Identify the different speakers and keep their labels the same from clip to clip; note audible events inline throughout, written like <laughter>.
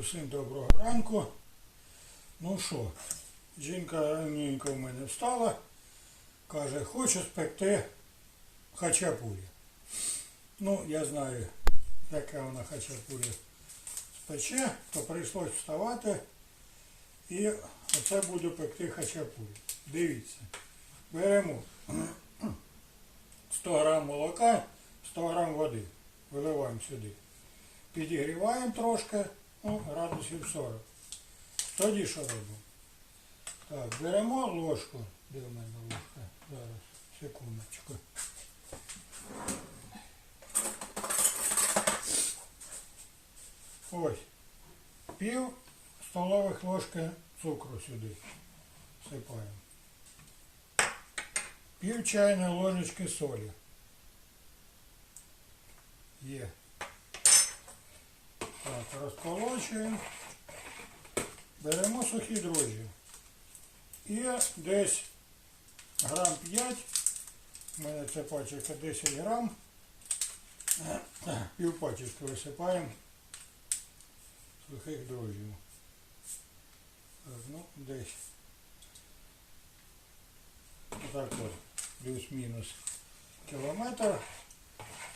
Speaker 1: Усім доброго ранку. Ну що, жінка раненько в мене встала, каже, хочу спекти хачапурі. Ну, я знаю, яка вона хачапурі спече, то прийшлось вставати і оце буду пекти хачапурі. Дивіться, беремо 100 грам молока, 100 грам води. Виливаємо сюди. Підігріваємо трошки, ну, градусів 40. Тоді що робимо? Так, беремо ложку. Де в мене ложка? Зараз, секундочку. Ось. Пів столових ложки цукру сюди. Сипаємо. Пів чайної ложечки солі. Є. Так, розколочуємо. Беремо сухі дрожжі. І десь грам 5, у мене це пачка 10 грам, <clears throat> пів пачечки висипаємо сухих дрожжів. Так, ну, десь. Отак от, плюс-мінус кілометр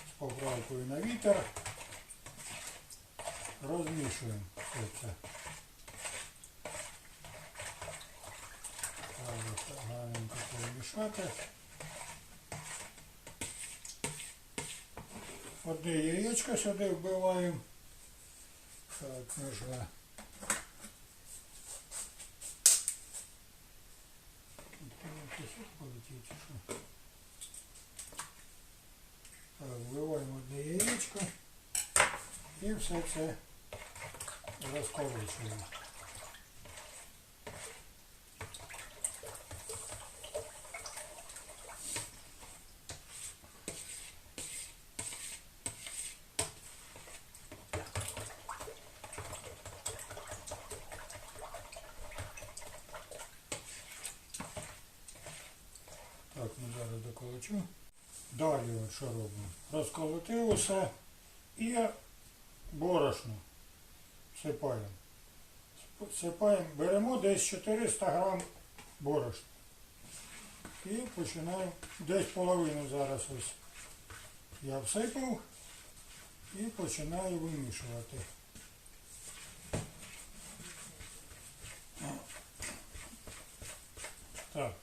Speaker 1: з поправкою на вітер. Розмішуємо все це. Одне яєчко сюди вбиваємо. Так, що? Так, вбиваємо одне яєчко. І все це розколочуємо. Так, ну зараз доколочу. Далі що робимо? Розколотив усе і борошно сипаємо. Сипаємо, беремо десь 400 грам борошна. І починаємо десь половину зараз ось я всипав і починаю вимішувати. Так.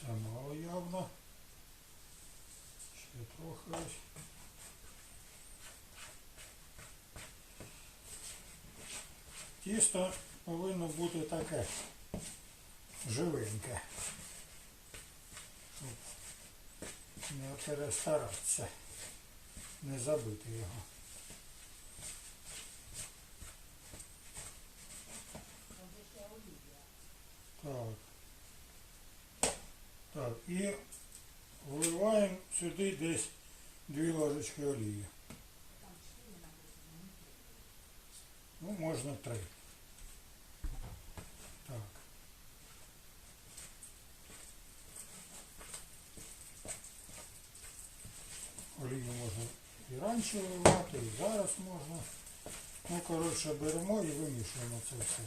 Speaker 1: Це мало явно. Тісто повинно бути таке живеньке. Щоб Не перестаратися, не забити його. Так. Так, і вливаємо сюди десь дві ложечки олії. Ну, можна три. Так. Олію можна і раніше вливати, і зараз можна. Ну, коротше, беремо і вимішуємо це все.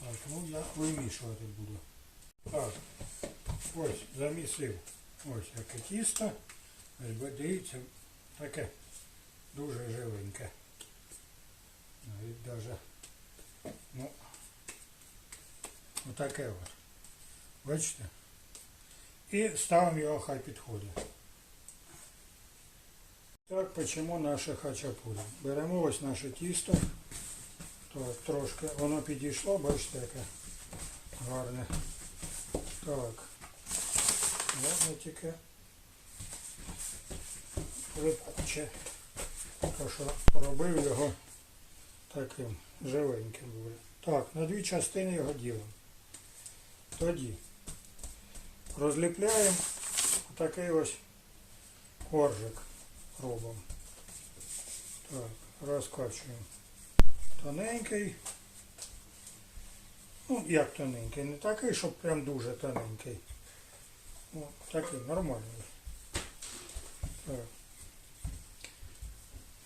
Speaker 1: Так, ну я вимішувати буду. Так, ось замісив. Ось яке тісто. Ось дивіться, таке дуже живеньке. Навіть даже, ну, отаке от. Бачите? І ставимо його хай підходить. Так печемо наше хачапурі. Беремо ось наше тісто. Так, трошки воно підійшло, бачите, яке гарне. Так. Ладно тільки липуче. Так що робив його таким живеньким буде. Так, на дві частини його ділимо. Тоді розліпляємо такий ось коржик робимо. Так, розкачуємо. Тоненький. Ну, як тоненький, не такий, щоб прям дуже тоненький. Ну, такий нормальний. Так.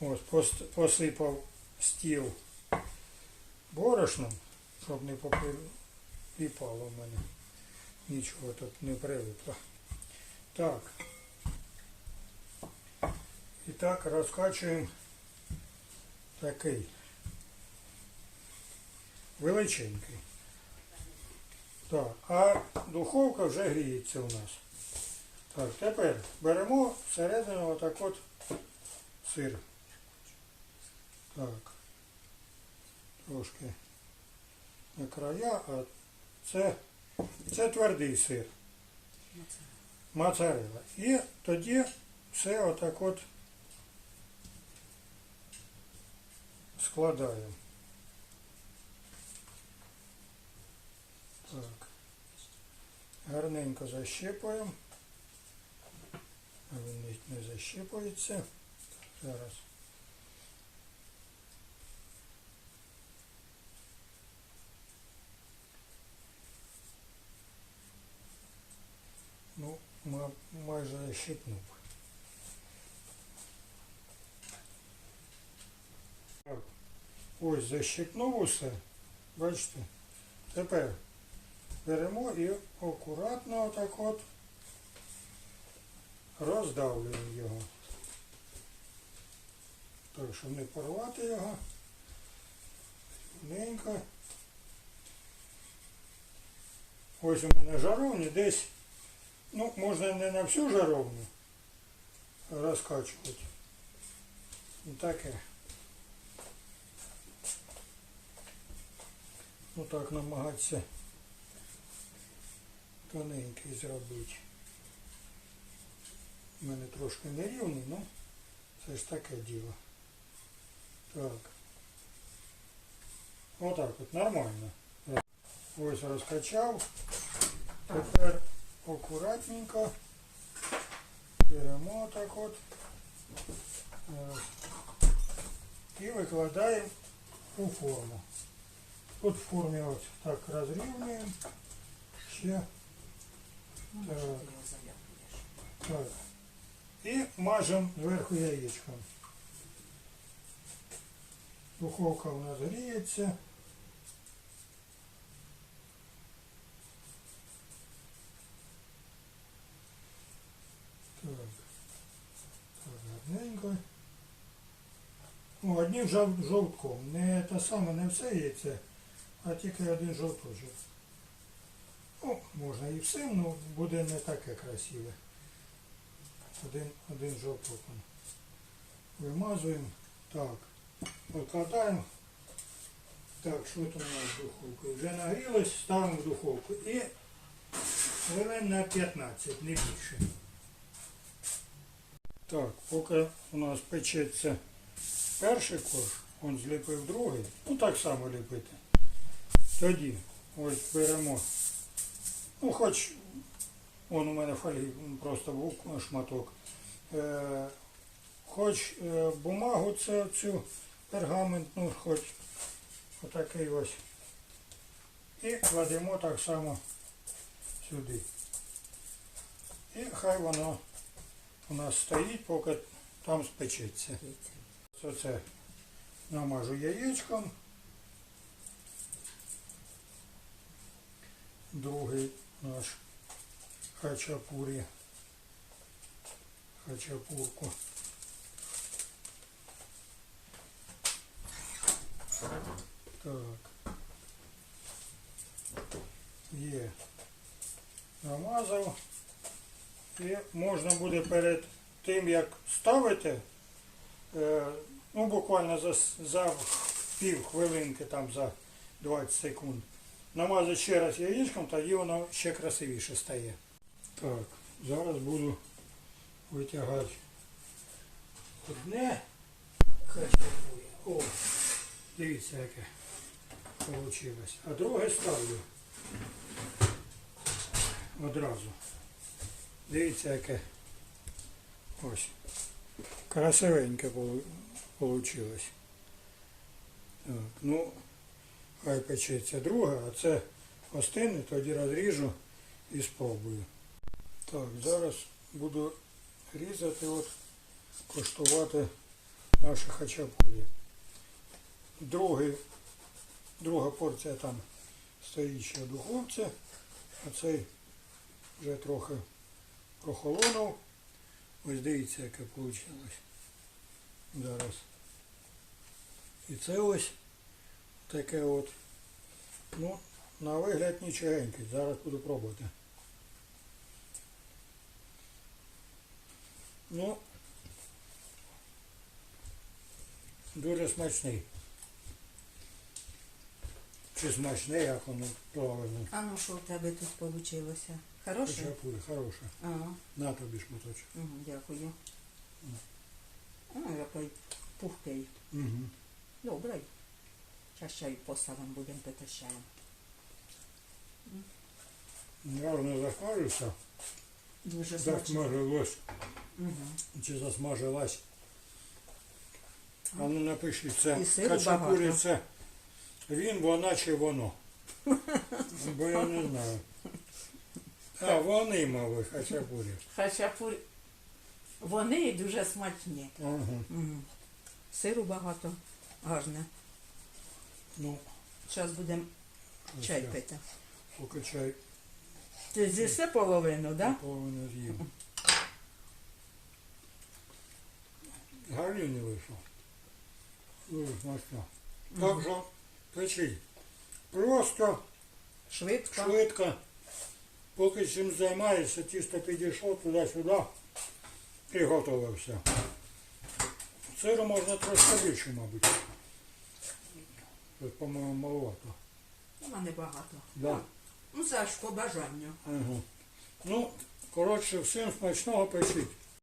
Speaker 1: Ось пос- посипав стіл борошном, щоб не попіпало в мене. Нічого тут не прилипло. Так. І так розкачуємо такий величенький. Так, а духовка вже гріється у нас. Так, тепер беремо всередину отак от сир. Так. Трошки на края, а це, це твердий сир. Моцарелла. І тоді все отак от складаємо. Так. Гарненько защипуємо. Він не- защипується. Зараз. Ну, майже защипнув. Так. Ось защипнув усе. Бачите? Тепер беремо і акуратно отак от роздавлюємо його. Так, щоб не порвати його. Рівненько. Ось у мене жаровні десь, ну, можна не на всю жаровню розкачувати. Таке. Ну так намагатися тоненький зробити. У мене трошки нерівний, ну це ж таке діло. Так. Отак от нормально. Ось розкачав. Тепер акуратненько беремо так от. І викладаємо у форму. Тут в формі ось так розрівнюємо. Ще. Так. Так. І мажемо зверху яєчком. Духовка у нас гріється. Так. Так, гарненько. Ну, одним жов- жовтком. Не те саме, не все яйце, а тільки один жовточок. Ну, можна і всім, але буде не таке красиве. Один, один жовток. Вимазуємо. Так. Викладаємо. Так, що там у нас з духовкою? Вже нагрілось, ставимо в духовку. І хвилин на 15, не більше. Так, поки у нас печеться перший корж, он зліпив другий, ну так само ліпити. Тоді ось беремо, ну хоч он у мене фольги просто був шматок. Е, хоч е, бумагу цю, цю пергаментну, хоч отакий ось. І кладемо так само сюди. І хай воно у нас стоїть, поки там спечеться. Оце намажу яєчком. Другий наш хачапурі. Хачапурку. Так. Є. Намазав. І можна буде перед тим, як ставити, е, ну буквально за, за пів хвилинки, там за 20 секунд, намазати ще раз яєчком, тоді воно ще красивіше стає. Так, зараз буду витягати одне хачапурі. О, дивіться, яке вийшло. А друге ставлю одразу. Дивіться, яке ось. Красивеньке вийшло. Так, ну, хай печеться друга, а це остине, тоді розріжу і спробую. Так, зараз буду різати, от, коштувати наші хачапурі. Другий, друга порція там стоїть ще в духовці, а цей вже трохи прохолонув. Ось дивіться, яке вийшло. Зараз. І це ось таке от. Ну, на вигляд нічогенький. Зараз буду пробувати. Ну, дуже смачний. Чи смачний, як воно правильно.
Speaker 2: А ну що в тебе тут вийшло? Хороше?
Speaker 1: Хачапурі, хороше.
Speaker 2: Ага,
Speaker 1: На тобі шматочок.
Speaker 2: угу, дякую. А, який пухкий.
Speaker 1: Угу.
Speaker 2: Добрий. Чаю поставимо, будемо пити чаєм.
Speaker 1: Гарно захвалюся.
Speaker 2: Дуже смачно.
Speaker 1: Засмажилось.
Speaker 2: Угу.
Speaker 1: Чи засмажилась. А ну напишіть, це
Speaker 2: І сиру багато.
Speaker 1: це він, вона чи воно. Бо я не знаю. А, вони, мабуть, хачапурі.
Speaker 2: Хачапурі. Вони дуже смачні. Угу. Сиру багато. Гарне.
Speaker 1: Ну,
Speaker 2: Зараз будемо
Speaker 1: ось
Speaker 2: чай
Speaker 1: я
Speaker 2: пити.
Speaker 1: Поки чай
Speaker 2: Ти з'їси половину? Да?
Speaker 1: половину з'їв. Гарний не вийшов. Дуже смачно. Так що печіть. Просто
Speaker 2: Швидко.
Speaker 1: швидко, поки цим займаєшся, тісто підійшов туди-сюди і готово все. Сиру можна трошки більше, мабуть. Тут, по-моєму, маловато.
Speaker 2: Вона небагато.
Speaker 1: Да.
Speaker 2: Ну, це аж по бажанню.
Speaker 1: Ага. Ну, коротше, всім смачного печіть.